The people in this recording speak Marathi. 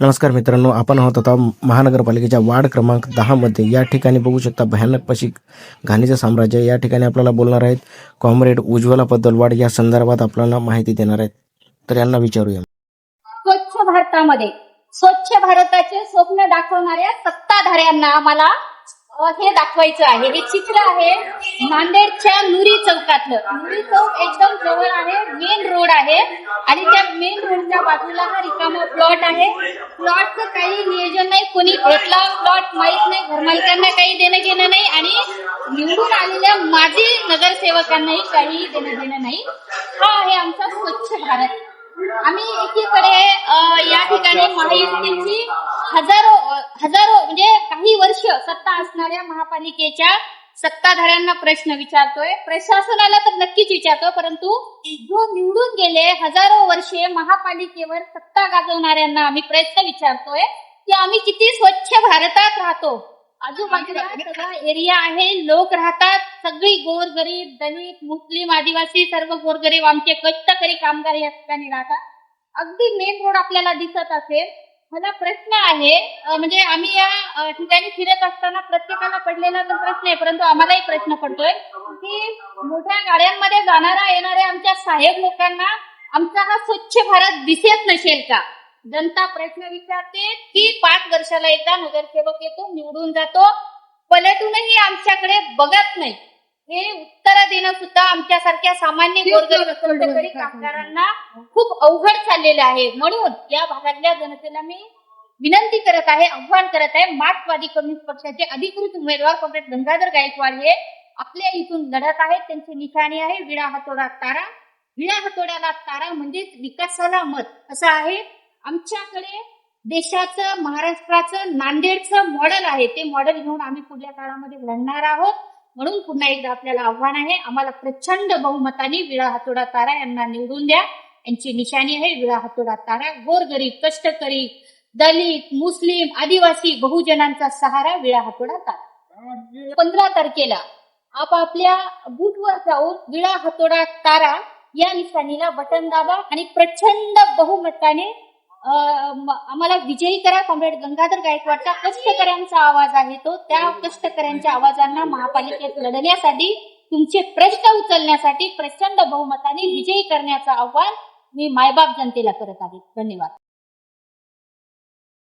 नमस्कार मित्रांनो आपण आहोत आता महानगरपालिकेच्या वार्ड क्रमांक दहामध्ये या ठिकाणी बघू शकता भयानक पशी घाणीचं साम्राज्य या ठिकाणी आपल्याला बोलणार आहेत. कॉम्रेड उज्ज्वला पद्दलवाड या संदर्भात आपल्याला माहिती देणार आहेत. तर यांना विचारूया. स्वच्छ भारतामध्ये स्वच्छ भारताचे स्वप्न दाखवणाऱ्या सत्ताधाऱ्यांना आम्हाला हे दाखवायचं आहे. हे चित्र आहे नांदेडच्या नुरी चौकातलं नुरी चौक एकदम जवळ आहे. मेन रोड आहे. आणि त्या मेन रोडच्या बाजूला हा रिकामा प्लॉट आहे. प्लॉटचं काही नियोजन नाही. कोणी घेतला प्लॉट माहीत नाही. घरमालकांना काही देणं घेणं नाही. आणि निवडून आलेल्या माजी नगरसेवकांनाही काही देणं घेणं नाही. हा आहे आमचा स्वच्छ भारत. आम्ही एकीकडे या ठिकाणी महायुतीची हजारो हजारो म्हणजे काही वर्ष सत्ता असणाऱ्या महापालिकेच्या सत्ताधाऱ्यांना प्रश्न विचारतोय. प्रशासनाला तर नक्कीच विचारतो परंतु जो निवडून गेले हजारो वर्षे महापालिकेवर सत्ता गाजवणाऱ्यांना आम्ही प्रश्न विचारतोय की आम्ही किती स्वच्छ भारतात राहतो. आजूबाजूला सगळा एरिया आहे लोक राहतात सगळी गोरगरीब दलित मुस्लिम आदिवासी सर्व गोरगरीब आमचे कष्टकरी कामगार या ठिकाणी राहतात. अगदी मेन रोड आपल्याला दिसत असेल मला प्रश्न आहे म्हणजे आम्ही या ठिकाणी फिरत असताना प्रत्येकाला पडलेला तर प्रश्न आहे परंतु आम्हालाही प्रश्न पडतोय की मोठ्या गाड्यांमध्ये जाणाऱ्या येणाऱ्या आमच्या साहेब लोकांना आमचा हा स्वच्छ भारत दिसत नसेल का? जनता प्रश्न विचारते की पाच वर्षाला एकदा नगरसेवक येतो निवडून जातो पलटूनही आमच्याकडे बघत नाही. हे उत्तर देणं सुद्धा आमच्यासारख्या सामान्य गोरगरीब कष्टकरी कामगारांना खूप अवघड चाललेलं आहे. म्हणून या भागातल्या जनतेला मी विनंती करत आहे आव्हान करत आहे मार्क्सवादी कम्युनिस्ट पक्षाचे अधिकृत उमेदवार कॉम्रेड गंगाधर गायकवाड हे आपल्या इथून लढत आहेत. त्यांची निशाणी आहे विडा हातोडा तारा. विडा हातोड्याला तारा म्हणजेच विकासाला मत असं आहे. आमच्याकडे देशाचं महाराष्ट्राचं नांदेडचं मॉडेल आहे. ते मॉडेल घेऊन आम्ही पुढल्या काळामध्ये लढणार आहोत. म्हणून पुन्हा एकदा आपल्याला आव्हान आहे आम्हाला प्रचंड बहुमताने विळा हातोडा तारा यांना निवडून द्या. यांची निशाणी आहे विळा हातोडा तारा गोरगरीब कष्टकरी दलित मुस्लिम आदिवासी बहुजनांचा सहारा विळा हातोडा तारा. पंधरा तारखेला आपापल्या बूथवर जाऊन विळा हातोडा तारा या निशाणीला बटन दाबा आणि प्रचंड बहुमताने आम्हाला विजयी करा कॉम्रेड गंगाधर गायकवाडचा कष्टकऱ्यांचा आवाज आहे तो. त्या कष्टकऱ्यांच्या आवाजांना महापालिकेत लढण्यासाठी तुमचे प्रश्न उचलण्यासाठी प्रचंड बहुमताने विजयी करण्याचं आव्हान मी मायबाप जनतेला करत आहे. धन्यवाद.